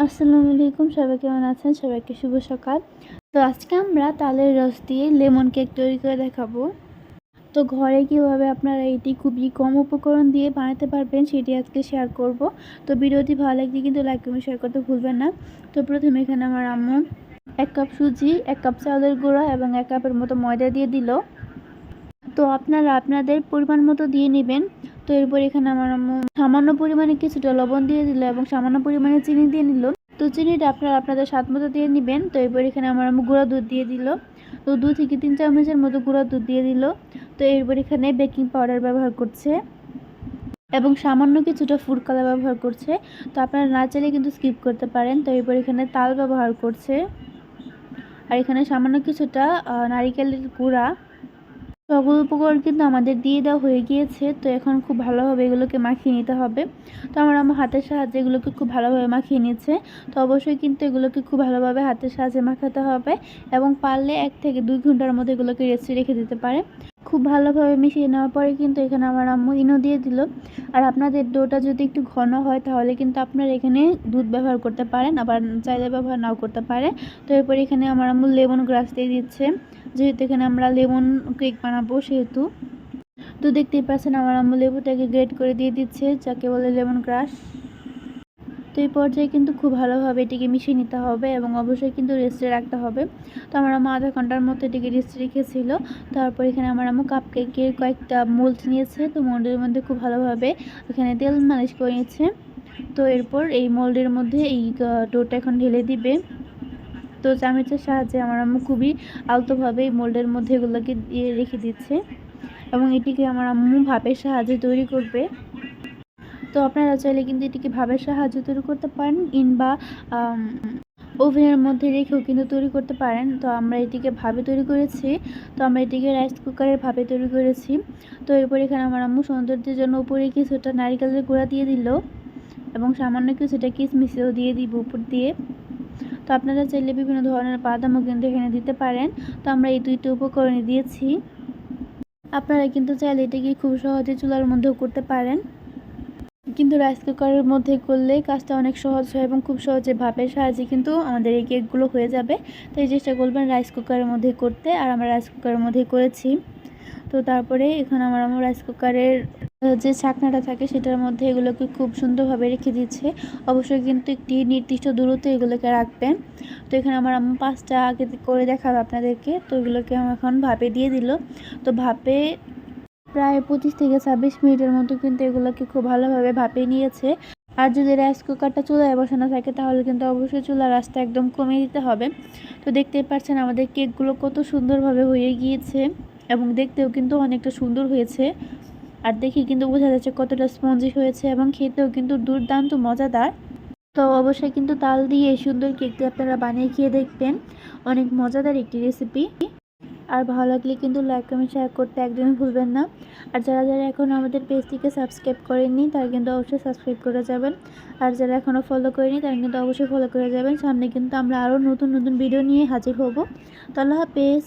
আসসালামু আলাইকুম, সবাই কেমন আছেন? সবাইকে শুভ সকাল। তো আজকে আমরা তালের রস দিয়ে লেমন কেক তৈরি করে দেখাবো। তো ঘরে কীভাবে আপনারা এটি খুবই কম উপকরণ দিয়ে বানাতে পারবেন সেটি আজকে শেয়ার করব। তো ভিডিওটি ভালো লাগলে কিন্তু লাইক এবং শেয়ার করতে ভুলবেন না। তো প্রথমে এখানে আমার আম্মু এক কাপ সুজি, এক কাপ চাউলের গুঁড়া এবং এক কাপের মতো ময়দা দিয়ে দিল। তো আপনারা আপনাদের পরিমাণ মতো দিয়ে নেবেন। তো এরপর এখানে আমার আম্মু সামান্য পরিমাণে কিছুটা লবণ দিয়ে দিল এবং সামান্য পরিমাণে চিনি দিয়ে নিল। তো চিনিটা আপনারা আপনাদের স্বাদ মতো দিয়ে নেবেন। তো এরপর এখানে আমার আম্মু গুঁড়া দুধ দিয়ে দিল। তো দু থেকে তিন চামচের মতো গুঁড়া দুধ দিয়ে দিল। তো এরপর এখানে বেকিং পাউডার ব্যবহার করছে এবং সামান্য কিছুটা ফুড কালার ব্যবহার করছে। তো আপনারা না চাইলে কিন্তু স্কিপ করতে পারেন। তো এরপর এখানে তাল ব্যবহার করছে। আর এখানে সামান্য কিছুটা নারিকেলের গুঁড়া সকল উপকরণ কিন্তু আমাদের দিয়ে দেওয়া হয়ে গিয়েছে। তো এখন খুব ভালোভাবে এগুলোকে মাখিয়ে নিতে হবে। তো আমার আমার হাতের সাহায্যে এগুলোকে খুব ভালোভাবে মাখিয়ে নিয়েছে। তো অবশ্যই কিন্তু এগুলোকে খুব ভালোভাবে হাতের সাহায্যে মাখাতে হবে এবং পারলে এক থেকে দুই ঘণ্টার মধ্যে এগুলোকে রেস্টে রেখে দিতে পারে। খুব ভালোভাবে মিশিয়ে নেওয়ার পরে কিন্তু এখানে আমার আম্মু ইনো দিয়ে দিল। আর আপনাদের ডোটা যদি একটু ঘন হয় তাহলে কিন্তু আপনারা এখানে দুধ ব্যবহার করতে পারেন, আবার চাইলে ব্যবহার নাও করতে পারে। তো এরপর এখানে আমার আম্মু লেমন গ্রাস দিয়ে দিচ্ছে। যেহেতু এখানে আমরা লেমন কেক বানাবো সেহেতু। তো দেখতেই পাচ্ছেন আমার আম্মু লেবুটাকে গ্রেট করে দিয়ে দিচ্ছে, যাকে বলে লেমন গ্রাস। তো এই পর্যায়ে কিন্তু খুব ভালোভাবে এটিকে মিশিয়ে নিতে হবে এবং অবশ্যই কিন্তু রেস্টে রাখতে হবে। তো আমার আম্মু আধা ঘণ্টার মতো এটিকে রেস্টে রেখেছিল। তারপর এখানে আমার আম্মু কাপ কেকের কয়েকটা মোল্ড নিয়েছে। তো মোল্ডের মধ্যে খুব ভালোভাবে এখানে তেল মালিশ করে নিয়েছে। তো এরপর এই মোল্ডের মধ্যে এই ডোটা এখন ঢেলে দিবে। তো চামচের সাহায্যে আমার আম্মু খুবই আলতোভাবে এই মোল্ডের মধ্যে এগুলোকে দিয়ে রেখে দিচ্ছে। এবং এটিকে আমার আম্মু ভাপের সাহায্যে তৈরি করবে। তো আপনারা চাইলে কিন্তু এটিকে ভাবের সাহায্য তৈরি করতে পারেন কিংবা ওভেনের মধ্যে রেখেও কিন্তু তৈরি করতে পারেন। তো আমরা এটিকে ভাবে তৈরি করেছি। তো আমরা এটিকে রাইস কুকারের ভাবে তৈরি করেছি। তো এরপর এখানে আমার আম্মু সৌন্দর্যের জন্য উপরে কিছুটা নারিকেলের গুঁড়া দিয়ে দিল এবং সামান্য কিছুটা কিশমিশও দিয়ে দিব উপর দিয়ে। তো আপনারা চাইলে বিভিন্ন ধরনের বাদামও কিন্তু এখানে দিতে পারেন। তো আমরা এই দুইটি উপকরণে দিয়েছি। আপনারা কিন্তু চাইলে এটাকে খুব সহজে চুলার মধ্যেও করতে পারেন। কিন্তু রাইস কুকারের মধ্যে করলে কাজটা অনেক সহজ হয় এবং খুব সহজে ভাপের সাহায্যে কিন্তু আমাদের এই কেকগুলো হয়ে যাবে। তো এই চেষ্টা করবেন রাইস কুকারের মধ্যে করতে। আর আমরা রাইস কুকারের মধ্যেই করেছি। তো তারপরে এখানে আমার আমার রাইস কুকারের যে ছাকনাটা থাকে সেটার মধ্যে এগুলোকে খুব সুন্দরভাবে রেখে দিচ্ছে। অবশ্যই কিন্তু একটি নির্দিষ্ট দূরত্বে এগুলোকে রাখবেন। তো এখানে আমার আম্মু পাঁচটা আগে করে দেখাবে আপনাদেরকে। তো এগুলোকে আমার এখন ভাপে দিয়ে দিল। তো ভাপে প্রায় পঁচিশ থেকে ছাব্বিশ মিনিটের মতো কিন্তু এগুলোকে খুব ভালোভাবে ভাপিয়ে নিয়েছে। আর যদি রাইস কুকারটা চুলায় বসানো থাকে, তাহলে কিন্তু অবশ্যই চুলার রাস্তা একদম কমিয়ে দিতে হবে। তো দেখতেই পাচ্ছেন আমাদের কেকগুলো কত সুন্দরভাবে হয়ে গিয়েছে এবং দেখতেও কিন্তু অনেকটা সুন্দর হয়েছে। আর দেখি কিন্তু বোঝা যাচ্ছে কতটা স্পঞ্জি হয়েছে এবং খেতেও কিন্তু দুর্দান্ত মজাদার। তো অবশ্যই কিন্তু তাল দিয়ে সুন্দর কেকটি আপনারা বানিয়ে খেয়ে দেখবেন। অনেক মজাদার একটি রেসিপি আর ভালো লাগলে কিন্তু লাইক কমেন্ট শেয়ার করতে একদমই ভুলবেন না। আর যারা যারা এখন আমাদের পেজটিকে সাবস্ক্রাইব করেননি, তারা কিন্তু অবশ্যই সাবস্ক্রাইব করে যাবেন। আর যারা এখনও ফলো করেনি তারা কিন্তু অবশ্যই ফলো করে যাবেন। সামনে কিন্তু আমরা আরও নতুন নতুন ভিডিও নিয়ে হাজির হব। তো আল্লাহ হাফেজ।